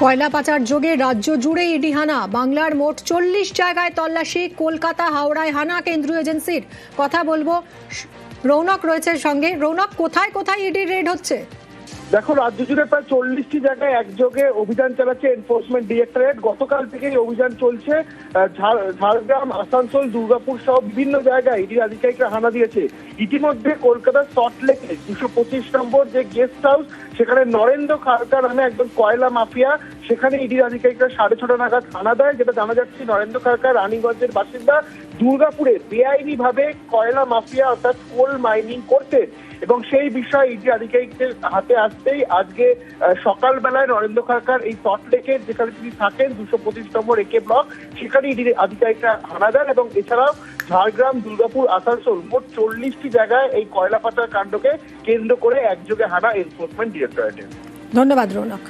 কয়লা পাচার যোগে রাজ্য জুড়ে ইডি হানা। বাংলার মোট চল্লিশ জায়গায় তল্লাশি, কলকাতা, হাওড়ায় হানা কেন্দ্রীয় এজেন্সির। কথা বলব, রৌনক রয়েছে সঙ্গে। রৌনক, কোথায় কোথায় ইডি রেড হচ্ছে? দেখো, রাজ্য জুড়ে প্রায় চল্লিশটি জায়গায় একযোগে অভিযান চালাচ্ছে এনফোর্সমেন্ট ডিরেক্টরেট গতকাল থেকে এই অভিযান চলছে। ঝাড়- ঝাড়গ্রাম, আসানসোল, দুর্গাপুর সহ বিভিন্ন জায়গায় ইডি আধিকারিকরা হানা দিয়েছে। ইতিমধ্যে কলকাতার সল্টলেকে দুশো পঁচিশ নম্বর যে গেস্ট হাউস সেখানে নরেন্দ্র খারকার নামে একজন কয়লা মাফিয়া, সেখানে ইডি আধিকারিকরা সাড়ে ছটা নাগাদ হানা দেয়, যেটা জানা যাচ্ছে নরেন্দ্র খারকার রানীগঞ্জের বাসিন্দা দুর্গাপুরে বেআইনি ভাবে কয়লা মাফিয়া অর্থাৎ কোল মাইনিং করতে। এবং সেই বিষয়ে ইডি আধিকারিকদের হাতে আসতেই আজকে সকালবেলায় নরেন্দ্র খারকার এই সল্টলেকের যেখানে তিনি থাকেন, দুশো পঁচিশ নম্বর একে ব্লক সেখানেই আধিকারিকরা হানা দেন এবং এছাড়াও ঝাড়গ্রাম, দুর্গাপুর, আসানসোল মোট চল্লিশটি জায়গায় এই কয়লা পাচার কাণ্ডকে কেন্দ্র করে একযোগে হানা এনফোর্সমেন্ট ডিরেক্টরেটের ধন্যবাদ রৌনক।